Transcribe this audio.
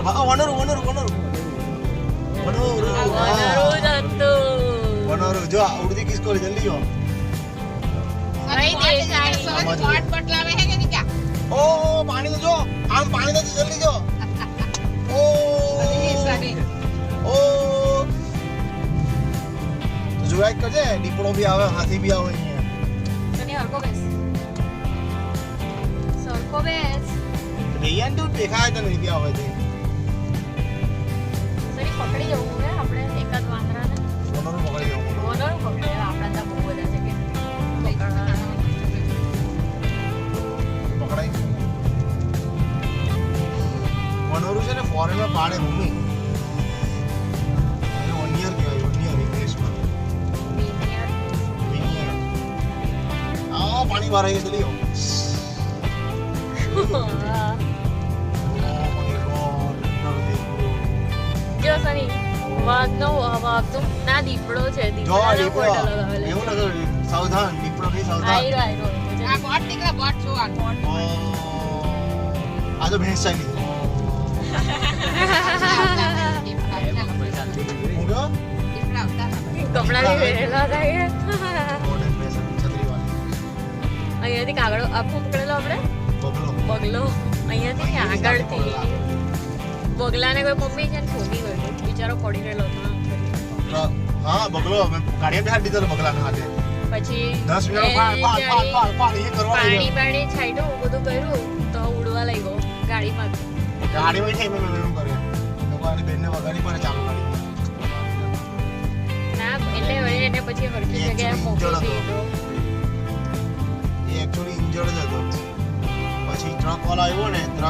મારા ભા- આ વનરું વનરું વનરું વનરું વનરું જ હતું. વનરું જો આ ઉડતી કિસકો જલ્દી જો કઈ દેખાય? આમાં જો. ઓ પાણી તો જો આમ પાણી નથી જલ્દી જો ઓ ઓ તો જોયા જ કરજે દીપડો બી આવે હાથી બી આવે અહીંયા તને હરખો બેસ. સરખો બેસ. ભૈયા તું દેખાય તો નહીં બી આવે તે સરી પકડી જવું હે આપણે એકાદ વાંદરાને. વનરું પકડી જવું વનરું પકડે. આપણા ત્યાં બહુ બધા છે કે પકડવાના. પકડાઈ વનરું છે ને ફોરેનમાં પાડે મમ્મી એટલે વનિયર કહેવાય વાઘનો વાઘનો ના દીપડો છે દીપડો. એવું લાગે સાવધાન દીપડો નહીં સાવધાન. આયરો આયરો ઓ, આ તો ભેંસ ચાલી. કપડા પહેરેલા હતા કે મોડર્ન ભેંસ છત્રી વાળી. અહીંયાથી કાગળો આખું પકડેલો આપણે? બગલો બગલો અહીંયાથી ને આગળથી. બગલાને કોઈ મમ્મી છે ને શોધી ગયો બિચારો પડી રહેલો હતો. હા બગલો. અમે ગાડીએ બેહાડી દીધો બગલાના હાથે. પછી 10 મિનિટ પાડ પાડ પાડ પાડ પાડ એ કરવા પાણી પાણી છાંટ્યું બધું કર્યું તો ઉડવા લઈ ગયો ગાડીમાં ગાડીમાં છે મેં મેં કર્યું. લોકો બેનને વગાડી પણ ચાલુ કરી. ના એટલે વળી એને પછી હરકી જગ્યાએ મોકલી દીધો. એ એક્ચ્યુઅલી ઇન્જર્ડ જ હતો. પછી ટ્રક વાળો આવ્યો ને